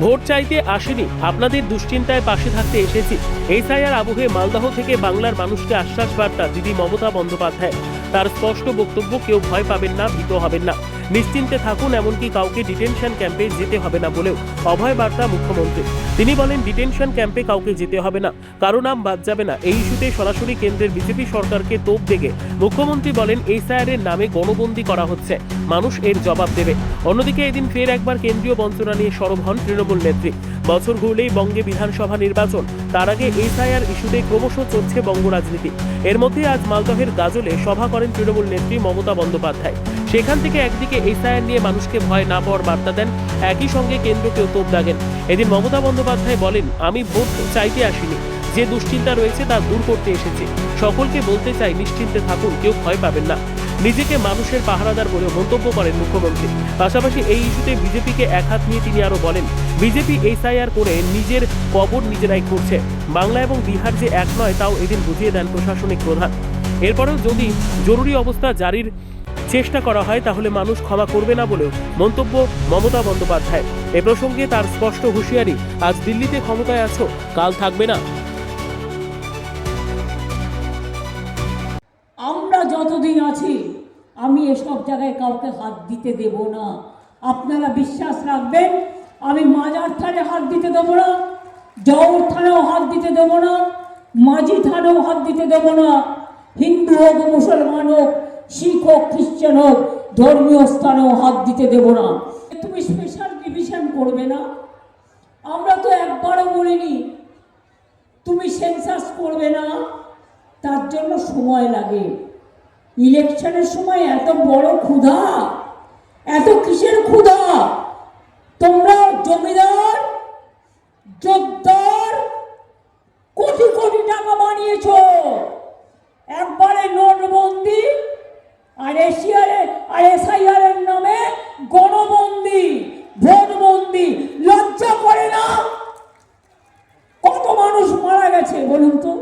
Vote চাইতে আসেনি, আপনাদের দুশ্চিন্তায় পাশে থাকতে এসেছি। এসআইআর আবহে মালদহ থেকে বাংলার মানুষকে আশ্বাস বার্তা দিদি মমতা বন্দ্যোপাধ্যায়। তার স্পষ্ট বক্তব্য কেউ ভয় পাবেন না, ভীত হবেন না। নিশ্চিন্তে থাকুন, এমনকি কাউকে ডিটেনশন ক্যাম্পে যেতে হবে না বলেও অভয় বার্তা মুখ্যমন্ত্রী তিনি বলেন, ডিটেনশন ক্যাম্পে কাউকে যেতে হবে না। কারও নাম বাদ যাবে না। এই ইস্যুতে সরাসরি কেন্দ্রের বিজেপি সরকারকে তোপ দেখে মুখ্যমন্ত্রী বলেন এসআইআর এর নামে গণবন্দী করা হচ্ছে। মানুষ এর জবাব দেবে। অন্যদিকে এদিন ফের একবার কেন্দ্রীয় বঞ্চনা নিয়ে সরব হন তৃণমূল নেত্রী। বছর ঘুরলেই বঙ্গে বিধানসভা নির্বাচন। তার আগে এসআইআর ইস্যুতে ক্রমশ চলছে বঙ্গ রাজনীতি। এর মধ্যে আজ মালদহের গাজলে সভা করেন তৃণমূল নেত্রী মমতা বন্দ্যোপাধ্যায়। সেখান থেকে একদিকে এসআইআর নিয়ে মানুষকে ভয় না পাওয়ার বার্তা দেন, একই সঙ্গে কেন্দ্রকেও তোপ দাগেন। এদিন মমতা বন্দ্যোপাধ্যায় বলেন, আমি ভোট চাইতে আসিনি। যে দুশ্চিন্তা রয়েছে তা দূর করতে এসেছি। সকলকে বলতে চাই, নিশ্চিন্তে থাকুন, কেউ ভয় পাবেন না। নিজেকে মানুষের পাহারাদার বলে মন্তব্য করেন মুখ্যমন্ত্রী। পাশাপাশি এই ইস্যুতে বিজেপিকে এক হাত নিয়ে তিনি আরও বলেন, বিজেপি এসআইআর করে নিজের কবর নিজেরাই করছে বাংলা এবং বিহার যে এক নয়, তাও এদিন বুঝিয়ে দেন প্রশাসনিক প্রধান। এরপরেও যদি জরুরি অবস্থা জারির চেষ্টা করা হয়, তাহলে মানুষ ক্ষমা করবে না বলেও মন্তব্য মমতা বন্দ্যোপাধ্যায় এ প্রসঙ্গে তার স্পষ্ট হুঁশিয়ারি, আজ দিল্লিতে ক্ষমতায় আছো, কাল থাকবে না। আমি এসব জায়গায় কাউকে হাত দিতে দেব না। আপনারা বিশ্বাস রাখবেন, আমি মাজার থানে হাত দিতে দেবো না, জওর থানেও হাত দিতে দেবো না মাঝি থানেও হাত দিতে দেবো না। হিন্দু হোক, মুসলমান হোক, শিখ হোক, খ্রিশ্চান হোক, ধর্মীয় স্থানেও হাত দিতে দেবো না। তুমি স্পেশাল ডিভিশন করবে না। আমরা তো একবারও বলিনি, তুমি সেন্সাস করবে না। তার জন্য সময় লাগে। ইলেকশনের সময় এত বড় ক্ষুধা এত কিসের ক্ষুধা? তোমরা জমিদার জোরদার কোটি কোটি টাকা বানিয়েছ একবারে নোটবন্দি আর এশিয়ারে আর এসআইআর এর নামে গণবন্দি ভোটবন্দি লজ্জা করে না কত মানুষ মারা গেছে বলুন তো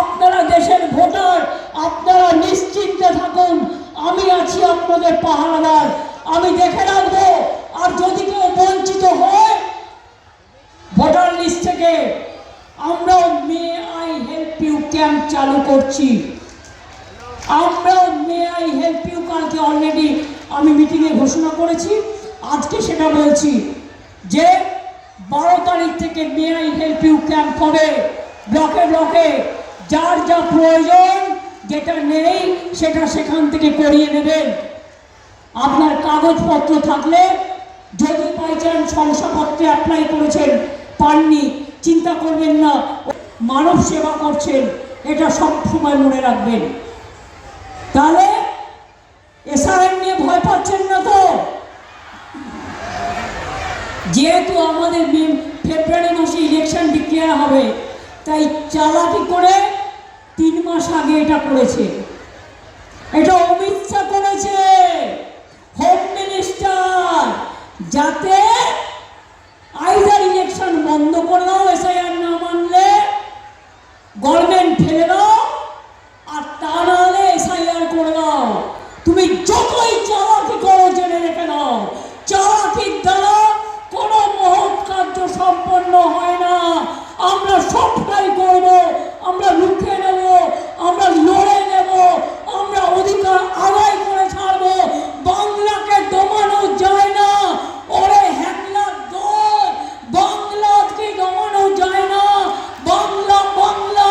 আপনারা দেশের ভোটার আপনারা নিশ্চিন্তে থাকুন আমি আছি আপনাদের পাহারাদার, আমি দেখে রাখব। আর যদি কেউ বঞ্চিত হয়, ভোটার লিস্ট থেকে আমরাও may I help you camp চালু করছি। আমরাও মে আই হেল্প ইউ, কালকে অলরেডি আমি মিটিংয়ে ঘোষণা করেছি। আজকে সেটা বলছি যে, বারো তারিখ থেকে may I help you camp হবে। ব্লকে ব্লকে যার যা প্রয়োজন, যেটা নেই, সেটা সেখান থেকে করিয়ে নেবেন। আপনার কাগজপত্র থাকলে যদি বাই চান্স শংসাপত্রে অ্যাপ্লাই করেছেন, পাননি, চিন্তা করবেন না, মানব সেবা করছেন, এটা সব সময় মনে রাখবেন। তাহলে এসআরএম নিয়ে ভয় পাচ্ছেন না তো? যেহেতু আমাদের ফেব্রুয়ারি মাসে ইলেকশন ডিক্লেয়ার হবে, তাই চালাকি করে তিন মাস আগে এটা করেছে। এটা অমিত শাহ করেছে। যাতে আইদার ইলেকশন বন্ধ করে দাও এসআইআর না মানলে গভর্নমেন্ট ফেলে দাও আর তা নাহলে এসআইআর করে দাও তুমি যতই চালাকি করো জেনে রেখে দাও চালাকির দ্বারা কোনো মহৎ কার্য সম্পন্ন হয় না আমরা সবটাই করব আমরা লুকে নেব আমরা লড়ে নেব আমরা অধিকার আদায় করে ছাড়বো বাংলাকে দমানো যায় না ওরে হ্যাংলার দল বাংলাকে দমানো যায় না বাংলা বাংলা